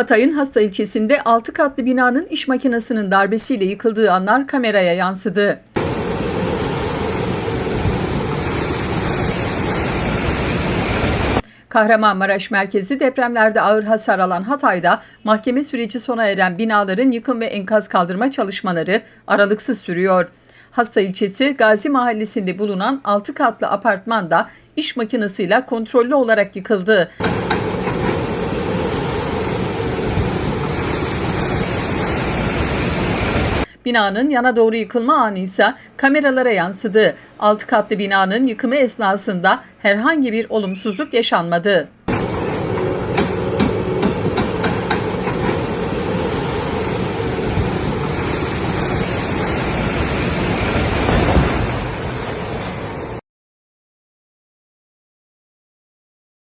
Hatay'ın Hasta ilçesinde 6 katlı binanın iş makinesinin darbesiyle yıkıldığı anlar kameraya yansıdı. Kahramanmaraş merkezi depremlerde ağır hasar alan Hatay'da mahkeme süreci sona eren binaların yıkım ve enkaz kaldırma çalışmaları aralıksız sürüyor. Hasta ilçesi Gazi Mahallesi'nde bulunan 6 katlı apartmanda iş makinesiyle kontrollü olarak yıkıldı. Binanın yana doğru yıkılma anı ise kameralara yansıdı. 6 katlı binanın yıkımı esnasında herhangi bir olumsuzluk yaşanmadı.